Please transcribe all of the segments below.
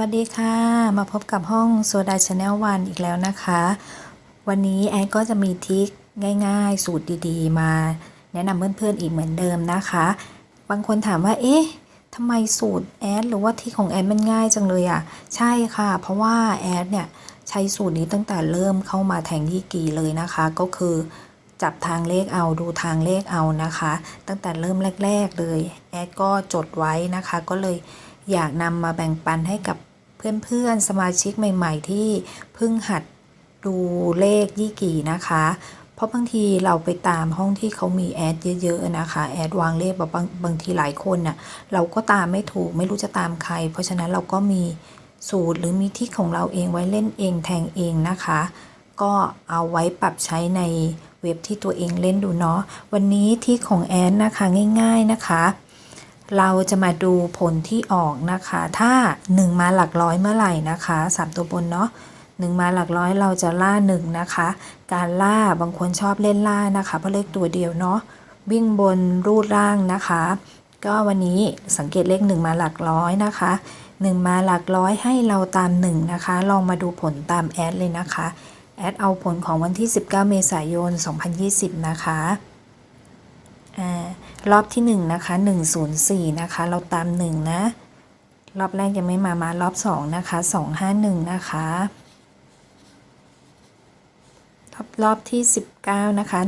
วัสดีค่ะ มาพบกับห้องโซดาชาแนลวันอีกแล้วนะคะ วันนี้แอนก็จะมีทิคง่ายๆ สูตรดีๆ มาแนะนำเพื่อนๆอีกเหมือนเดิมนะคะ บางคนถามว่า เอ๊ะทำไมสูตรแอดหรือว่าทิคของแอดมันง่ายจังเลยอะ่ะ ใช่ค่ะ เพราะว่าแอดเนี่ยใช้สูตรนี้ตั้งแต่เริ่มเข้ามาแทงยี่กีเลยนะคะ ก็คือจับทางเลขเอาดูทางเลขเอานะคะ ตั้งแต่เริ่มแรก ๆ เลย แอดก็จดไว้นะคะ ก็เลยอยากนำมาแบ่งปันให้กับ เพื่อนๆสมาชิกใหม่ ๆ ที่เพิ่งหัดดูเลขยี่กี่นะคะ เพราะบางทีเราไปตามห้องที่เขามีแอดเยอะๆนะคะแอดวางเลขแบบบางบางทีหลายคนน่ะเราก็ตามไม่ถูกไม่รู้จะตามใคร เพราะฉะนั้นเราก็มีสูตรหรือมีที่ของเราเองไว้เล่นเองแทงเองนะคะ ก็เอาไว้ปรับใช้ในเว็บที่ตัวเองเล่นดูเนาะวันนี้ที่ของแอนนะคะง่าย ๆนะคะ เราจะมาดูผลที่ออกนะคะ ถ้า 1 มาหลักร้อยเมื่อไหร่นะคะ 3 ตัวบนเนาะหนึ่งมาหลักร้อยเราจะล่าหนึ่งนะคะ การล่าบางคนชอบเล่นล่านะคะเพราะเลขตัวเดียวเนาะวิ่งบนรูดล่างนะคะ ก็วันนี้สังเกตเลขหนึ่งมาหลักร้อยนะคะหนึ่งมาหลักร้อยให้เราตามหนึ่งนะคะ ลองมาดูผลตามแอดเลยนะคะแอดเอาผลของวันที่ 19 เมษายน 2020 นะคะอ่า รอบที่1นะคะ104นะคะ เราตาม 1 นะ รอบแรกยังไม่มามารอบ2นะคะ251นะคะรอบรอบที่ 19นะคะ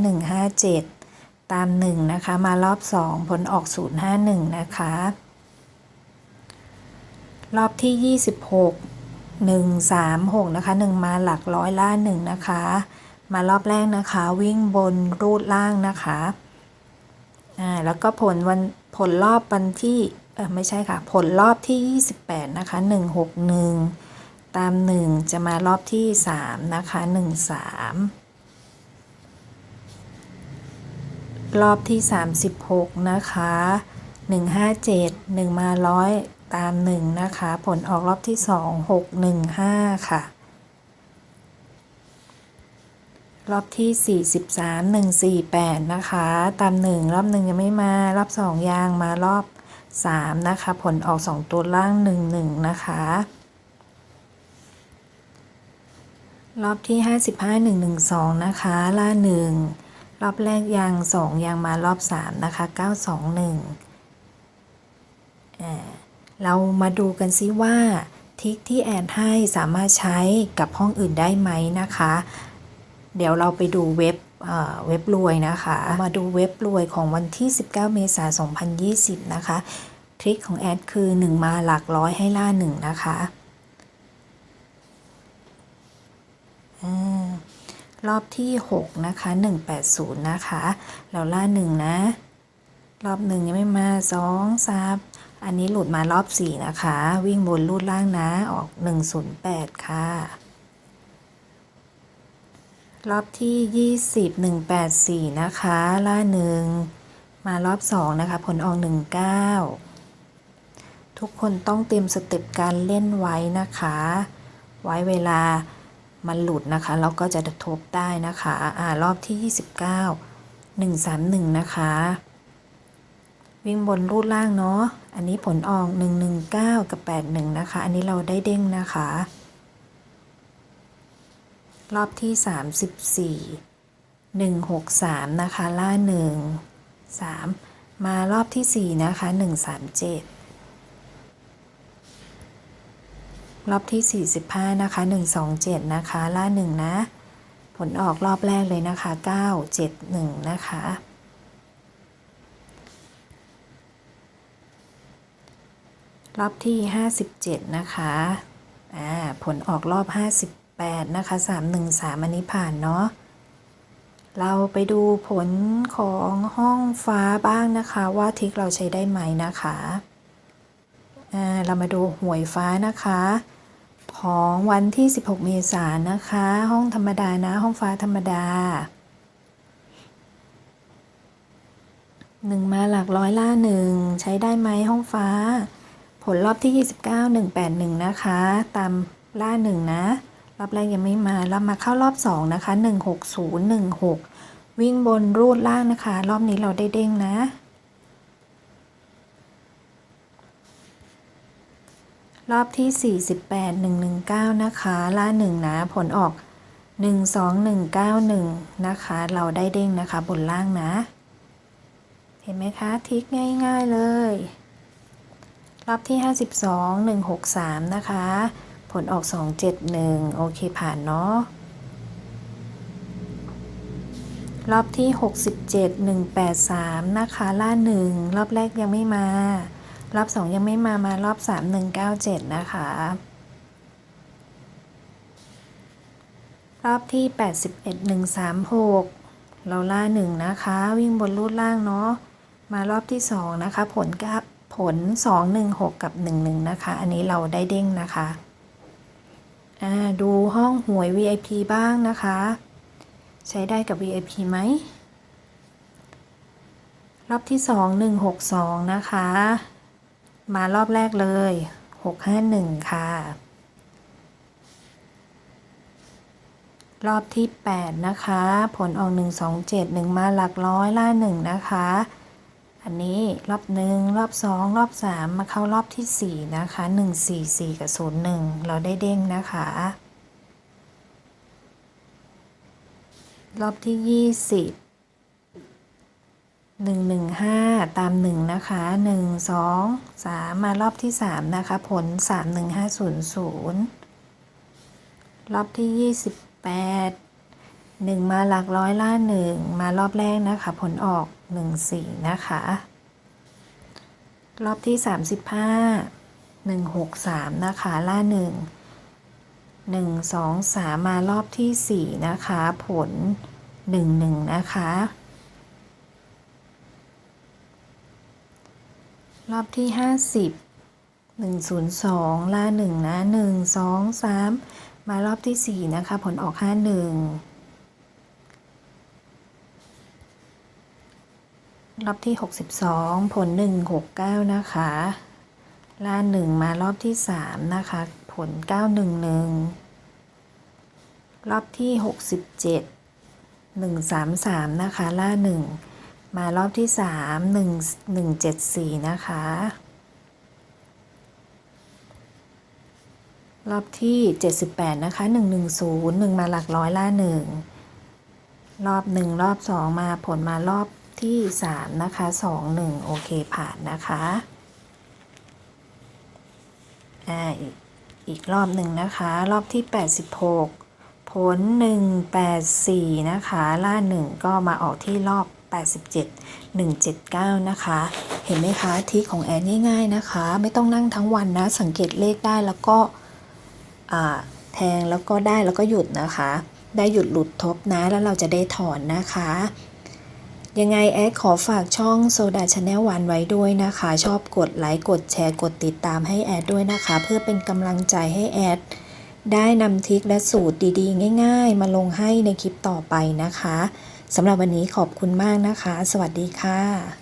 157 ตาม 1 นะคะ มารอบ 2 ผลออก 051 นะคะ รอบที่ 26 1 3 6นะคะ1 มาหลักร้อยล่า1นะคะ มารอบแรกนะคะ วิ่งบนรูดล่างนะคะ อ่าแล้วก็ผลวันผลรอบวันที่เออไม่ใช่ค่ะ ผลรอบที่ 28 นะคะ 161 ตาม 1 จะมารอบที่ 3 นะคะ 13 รอบที่ 36 นะคะ 157 1 มาร้อยตาม 1 นะคะ ผลออกรอบที่ 2 6 1 5 ค่ะ รอบที่ 43 148 นะคะ ตาม 1 รอบ 1 ยังไม่มา รอบ 2 ยางมารอบ 3 นะคะ ผลออก 2 ตัวล่าง 1 1 นะคะ รอบที่ 55 112 นะคะ ล่า 1 รอบแรกยาง 2 ยางมารอบ 3 นะคะ 921อ่าเรามาดูกันซิว่าทิกที่แอนให้สามารถใช้กับห้องอื่นได้ไหมนะคะ เดี๋ยวเราไปดูเว็บเว็บรวยนะคะ มาดูเว็บรวยของวันที่ 19 เมษายน 2020 นะคะ ทริคของแอดคือ 1 มาหลักร้อยให้ล่า 1 นะคะรอบที่ 6 นะคะ 180 นะคะ เราล่า 1 นะ รอบหนึ่งยังไม่มา 2 3 อันนี้หลุดมารอบ 4 นะคะ วิ่งบนรูดล่างนะ ออก 108 ค่ะ รอบที่ 20 184 นะคะ ล่าหนึ่งมารอบ 2 นะคะ ผลออก 19 ทุกคนต้องเตรียมสเต็ปการเล่นไว้นะคะ ไว้เวลามันหลุดนะคะเราก็จะทบได้นะคะอ่ารอบที่ 29 131 นะคะ วิ่งบนรูดล่างเนาะอันนี้ผลออก 119 กับ 81 นะคะ อันนี้เราได้เด้งนะคะ รอบที่ 34 163 นะคะ ล่า 1 3 มารอบที่ 4 นะคะ 137 รอบที่ 45 นะคะ 127 นะคะ ล่า 1 นะ ผลออกรอบแรกเลยนะคะ 971 นะคะรอบที่ 57 นะคะ อ่า ผลออกรอบ 8 นะคะ 313 อันนี้ผ่านเนาะเราไปดูผลของห้องฟ้าบ้างนะคะ ว่าทิกเราใช้ได้ไหมนะคะเรามาดูหวยฟ้านะคะ ของวันที่ 16 เมษายนนะคะ ห้องธรรมดานะ ห้องฟ้าธรรมดาหนึ่งมาหลักร้อยล่าหนึ่งใช้ได้ไหมห้องฟ้า ผลรอบที่ 29 181 นะคะ ตามล่าหนึ่งนะ รอบแรกยังไม่มา เรามาเข้ารอบ 2 นะคะ 16016 วิ่งบนรูดล่างนะคะ รอบนี้เราได้เด้งนะ รอบที่ 48 119 นะคะล่าหนึ่งนะ ผลออก 12191 นะคะ เราได้เด้งนะคะ บนล่างนะ เห็นไหมคะ ทิกง่าย ๆเลย รอบที่ 52 163 นะคะ ผลออก 271 โอเคผ่านเนาะ รอบที่ 67 183 นะคะ ล่าหนึ่งรอบแรกยังไม่มา รอบ 2 ยังไม่มา มารอบ 3 197 นะคะ รอบที่ 81 136 เราล่าหนึ่งนะคะ วิ่งบนรูดล่างเนาะ มารอบที่ 2 นะคะ ผลกับผล 216 กับ 11 นะคะ อันนี้เราได้เด้งนะคะ ดูห้องหวย VIP บ้างนะคะ ใช้ได้กับ VIP ไหม รอบที่ 2 162 นะคะ มารอบแรกเลย 651 ค่ะ รอบที่ 8 นะคะ ผลออก 127 1 มาหลักร้อยล่า1นะคะ อันนี้รอบหนึ่งรอบ2รอบ3มาเข้ารอบที่4นะคะ144กับ01เราได้เด้งนะคะ รอบที่20 115ตาม1นะคะ1 2 3มารอบที่3นะคะ ผล31500รอบที่28 1มาหลักร้อยล่า1มารอบแรกนะคะ ผลออก 14 นะคะ รอบที่ 35 163 นะคะ ล่า 1 1 2 3 มารอบที่ 4 นะคะ ผล 11 นะคะ รอบที่ 50 102 ล่า 1 นะ 1 2 3 มารอบที่ 4 นะคะ ผลออก 51 รอบที่ 62 ผล 169 นะคะล่า1มารอบที่ 3 นะคะ ผล 911 รอบที่ 67 133 นะคะ ล่า 1 มารอบที่ 3 1 174 นะคะ รอบที่ 78 นะคะ 110 1 มาหลักร้อยล่า 1 รอบ 1 รอบ 2 มาผลมารอบ ที่ 3 นะคะ 2 1 โอเคผ่านนะคะอ่าอีกอีกรอบหนึ่งนะคะ รอบที่ 86 ผล 184 นะคะ ล่า 1 ก็มาออกที่รอบ 87 179 นะคะ เห็นไหมคะทิกของแอนง่าย ๆนะคะ ไม่ต้องนั่งทั้งวันนะ สังเกตเลขได้แล้วก็แทงแล้วก็ได้แล้วก็หยุดนะคะ ได้หยุดหลุดทบนะ แล้วเราจะได้ถอนนะคะ ยังไงแอดขอฝากช่องโซดาชาแนลวันไว้ด้วยนะคะ ชอบกดไลค์กดแชร์กดติดตามให้แอดด้วยนะคะ เพื่อเป็นกำลังใจให้แอดได้นำทริคและสูตรดีๆ ง่าย ๆ มาลงให้ในคลิปต่อไปนะคะสำหรับวันนี้ขอบคุณมากนะคะ สวัสดีค่ะ